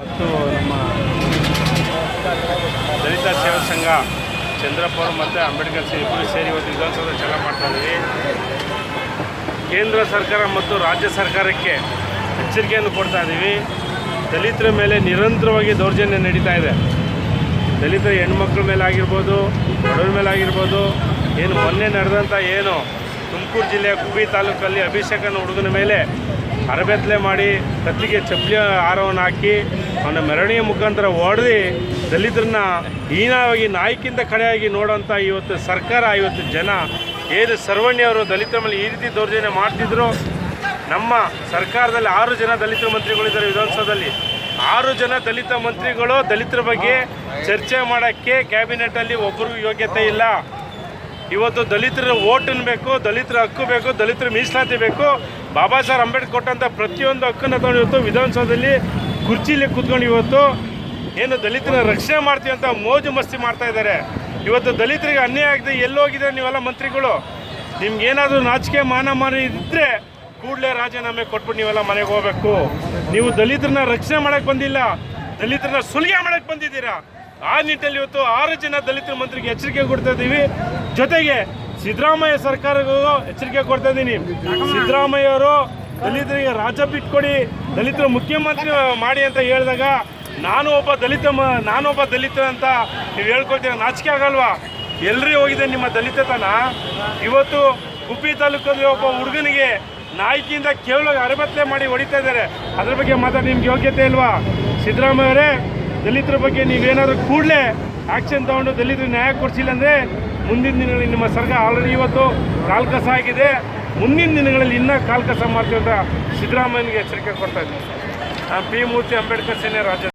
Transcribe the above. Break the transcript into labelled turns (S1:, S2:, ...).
S1: ಮತ್ತು ನಮ್ಮ ದಲಿತ ಸೇವಾ ಸಂಘ ಚಂದ್ರಪ್ಪ ಮತ್ತು ಅಂಬೇಡ್ಕರ್ ಸಿ ಇಬ್ಬರು ಸೇರಿ ಇವತ್ತು ವಿಧಾನಸೌಧ ಚೆಲ್ಲ ಮಾಡ್ತಾ ಇದ್ದೀವಿ. ಕೇಂದ್ರ ಸರ್ಕಾರ ಮತ್ತು ರಾಜ್ಯ ಸರ್ಕಾರಕ್ಕೆ ಎಚ್ಚರಿಕೆಯನ್ನು ಕೊಡ್ತಾ ಇದ್ದೀವಿ. ದಲಿತರ ಮೇಲೆ ನಿರಂತರವಾಗಿ ದೌರ್ಜನ್ಯ ನಡೀತಾ ಇದೆ. ದಲಿತರ ಹೆಣ್ಮಕ್ಳ ಮೇಲೆ ಆಗಿರ್ಬೋದು, ಬಡವ್ರ ಮೇಲೆ ಆಗಿರ್ಬೋದು, ಏನು ಮೊನ್ನೆ ನಡೆದಂಥ ಏನು ತುಮಕೂರು ಜಿಲ್ಲೆಯ ಗುಬ್ಬಿ ತಾಲೂಕಲ್ಲಿ ಅಭಿಷೇಕನ ಹುಡುಗನ ಮೇಲೆ ಅರಬೆತ್ತಲೆ ಮಾಡಿ ಕತ್ತಿಗೆ ಚಪ್ಪಲಿ ಹಾರವನ್ನು ಹಾಕಿ ಅವನ ಮೆರವಣಿಗೆ ಮುಖಾಂತರ ಹೊಡೆದು ದಲಿತರನ್ನ ಹೀನವಾಗಿ ನಾಯಕಿಂತ ಕಡೆಯಾಗಿ ನೋಡೋಂಥ ಇವತ್ತು ಸರ್ಕಾರ, ಇವತ್ತು ಜನ ಏನು ಸರ್ವಣ್ಯವರು ದಲಿತರ ಮೇಲೆ ಈ ರೀತಿ ದೌರ್ಜನ್ಯ ಮಾಡ್ತಿದ್ರು. ನಮ್ಮ ಸರ್ಕಾರದಲ್ಲಿ ಆರು ಜನ ದಲಿತ ಮಂತ್ರಿಗಳಿದ್ದಾರೆ ವಿಧಾನಸೌಧದಲ್ಲಿ. ಆರು ಜನ ದಲಿತ ಮಂತ್ರಿಗಳು ದಲಿತರ ಬಗ್ಗೆ ಚರ್ಚೆ ಮಾಡೋಕ್ಕೆ ಕ್ಯಾಬಿನೆಟಲ್ಲಿ ಒಬ್ಬರಿಗೂ ಯೋಗ್ಯತೆ ಇಲ್ಲ. ಇವತ್ತು ದಲಿತರ ಓಟನ್ನು ಬೇಕು, ದಲಿತರ ಹಕ್ಕು ಬೇಕು, ದಲಿತರ ಮೀಸಲಾತಿ ಬೇಕು. ಬಾಬಾ ಸಾಹೇಬ್ ಅಂಬೇಡ್ಕರ್ ಕೊಟ್ಟಂಥ ಪ್ರತಿಯೊಂದು ಹಕ್ಕನ್ನು ತಗೊಂಡು ಇವತ್ತು ವಿಧಾನಸೌಧದಲ್ಲಿ ಕುರ್ಚಿಲಿ ಕೂತ್ಕೊಂಡು ಇವತ್ತು ಏನು ದಲಿತರ ರಕ್ಷಣೆ ಮಾಡ್ತೀವಿ ಅಂತ ಮೋಜು ಮಸ್ತಿ ಮಾಡ್ತಾ ಇದ್ದಾರೆ. ಇವತ್ತು ದಲಿತರಿಗೆ ಅನ್ಯಾಯ ಆಗಿದೆ ಎಲ್ಲೋಗಿದ್ದಾರೆ ನೀವೆಲ್ಲ ಮಂತ್ರಿಗಳು. ನಿಮ್ಗೇನಾದರೂ ನಾಚಿಕೆ ಮಾನ ಮಾನ ಇದ್ದರೆ ಕೂಡಲೇ ರಾಜೀನಾಮೆ ಕೊಟ್ಬಿಟ್ಟು ನೀವೆಲ್ಲ ಮನೆಗೆ ಹೋಗ್ಬೇಕು. ನೀವು ದಲಿತರನ್ನ ರಕ್ಷಣೆ ಮಾಡೋಕ್ಕೆ ಬಂದಿಲ್ಲ, ದಲಿತರನ್ನ ಸುಲಿಗೆ ಮಾಡೋಕ್ಕೆ ಬಂದಿದ್ದೀರಾ? ಆ ನಿಟ್ಟಲ್ಲಿ ಇವತ್ತು ಆರು ಜನ ದಲಿತ ಮಂತ್ರಿಗೆ ಎಚ್ಚರಿಕೆ ಕೊಡ್ತಾ ಇದ್ದೀವಿ. ಜೊತೆಗೆ ಸಿದ್ದರಾಮಯ್ಯ ಸರ್ಕಾರಕ್ಕೂ ಎಚ್ಚರಿಕೆ ಕೊಡ್ತಾ ಇದ್ದೀನಿ. ಸಿದ್ದರಾಮಯ್ಯ ಅವರು ದಲಿತರಿಗೆ ರಾಜ್ಯ ಬಿಟ್ಕೊಡಿ ದಲಿತರು ಮುಖ್ಯಮಂತ್ರಿ ಮಾಡಿ ಅಂತ ಹೇಳಿದಾಗ ನಾನು ಒಬ್ಬ ದಲಿತ ಮ ನಾನೊಬ್ಬ ದಲಿತ ಅಂತ ನೀವು ಹೇಳ್ಕೊಳ್ತೀರ? ನಾಚಿಕೆ ಆಗಲ್ವಾ? ಎಲ್ರಿ ಹೋಗಿದೆ ನಿಮ್ಮ ದಲಿತತನ. ಇವತ್ತು ಗುಬ್ಬಿ ತಾಲೂಕಲ್ಲಿ ಒಬ್ಬ ಹುಡುಗನಿಗೆ ನಾಯಕಿಯಿಂದ ಕೇವಲ ಅರಬತ್ತೆ ಮಾಡಿ ಹೊಡಿತಾ ಇದ್ದಾರೆ. ಅದ್ರ ಬಗ್ಗೆ ಮಾತಾಡಿ, ನಿಮ್ಗೆ ಯೋಗ್ಯತೆ ಇಲ್ವಾ? ಸಿದ್ದರಾಮಯ್ಯ ಅವರೇ ದಲಿತರ ಬಗ್ಗೆ ನೀವೇನಾದರೂ ಕೂಡಲೇ ಆ್ಯಕ್ಷನ್ ತಗೊಂಡು ದಲಿತರು ನ್ಯಾಯ ಕೊಡಿಸಿಲ್ಲ ಅಂದರೆ ಮುಂದಿನ ದಿನಗಳಲ್ಲಿ ನಿಮ್ಮ ಸರ್ಕಾರ ಆಲ್ರೆಡಿ ಇವತ್ತು ಕಾಲ್ಕಸ ಆಗಿದೆ. ಮುಂದಿನ ದಿನಗಳಲ್ಲಿ ಇನ್ನೂ ಕಾಲ್ಕಸ ಮಾಡ್ತೀವಿ ಅಂತ ಸಿದ್ದರಾಮಯ್ಯನಿಗೆ ಎಚ್ಚರಿಕೆ ಕೊಡ್ತಾ ಇದ್ದೀನಿ. ಪಿ ಮೂರ್ತಿ ಅಂಬೇಡ್ಕರ್ ಸೇನೆ ರಾಜ್ಯ